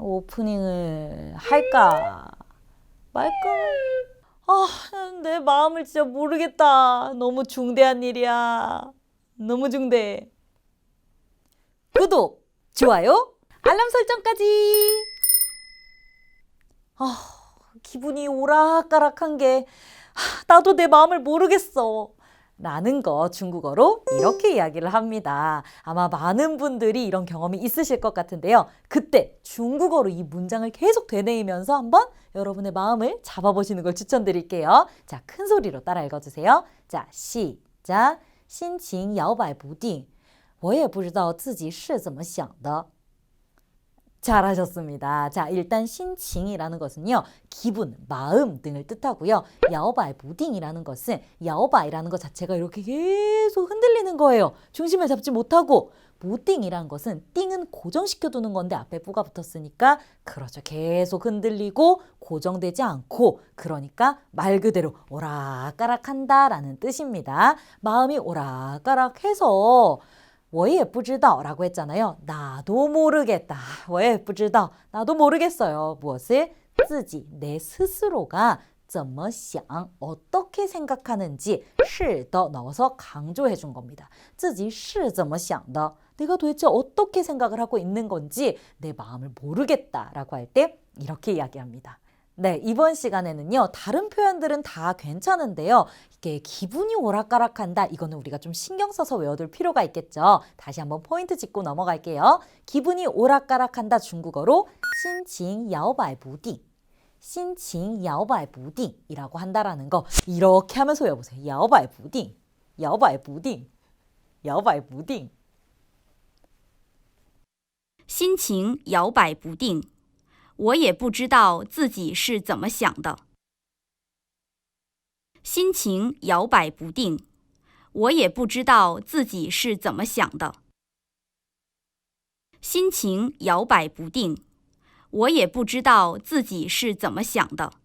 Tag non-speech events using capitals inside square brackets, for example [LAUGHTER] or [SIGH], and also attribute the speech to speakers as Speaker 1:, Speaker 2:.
Speaker 1: 오프닝을 할까 말까? 아, 내 마음을 진짜 모르겠다. 너무 중대한 일이야. 너무 중대해. 구독, 좋아요, 알람 설정까지. 아, 기분이 오락가락한 게 하, 나도 내 마음을 모르겠어. 라는 거 중국어로 이렇게 이야기를 합니다. 아마 많은 분들이 이런 경험이 있으실 것 같은데요. 그때 중국어로 이 문장을 계속 되뇌이면서 한번 여러분의 마음을 잡아보시는 걸 추천드릴게요. 자, 큰 소리로 따라 읽어주세요. 자, 시작. 心情摇摆不定我也不知道自己是怎么想的 잘하셨습니다. 자, 일단 신칭이라는 것은요, 기분, 마음 등을 뜻하고요. 야오바이 무딩이라는 것은 야오바이라는 것 자체가 이렇게 계속 흔들리는 거예요. 중심을 잡지 못하고 무딩이라는 것은 띵은 고정시켜 두는 건데 앞에 뿌가 붙었으니까 그렇죠. 계속 흔들리고 고정되지 않고 그러니까 말 그대로 오락가락한다라는 뜻입니다. 마음이 오락가락해서 我也不知道 라고 했잖아요. 나도 모르겠다. [LAUGHS] 我也不知道. 나도 모르겠어요. 무엇을? 自己, 내 스스로가 怎么想, 어떻게 생각하는지 是的 넣어서 강조해 준 겁니다. 自己是怎么想的. 내가 도대체 어떻게 생각을 하고 있는 건지 내 마음을 모르겠다 라고 할 때 이렇게 이야기합니다. 네, 이번 시간에는요, 다른 표현들은 다 괜찮은데요. 이게 기분이 오락가락한다. 이거는 우리가 좀 신경 써서 외워둘 필요가 있겠죠. 다시 한번 포인트 짚고 넘어갈게요. 기분이 오락가락한다 중국어로 心情摇摆不定. 心情摇摆不定이라고 한다라는 거 이렇게 하면서 외워보세요. 摇摆不定,摇摆不定,摇摆不定.
Speaker 2: 心情摇摆不定， 我也不知道自己是怎么想的。心情摇摆不定，我也不知道自己是怎么想的。心情摇摆不定，我也不知道自己是怎么想的。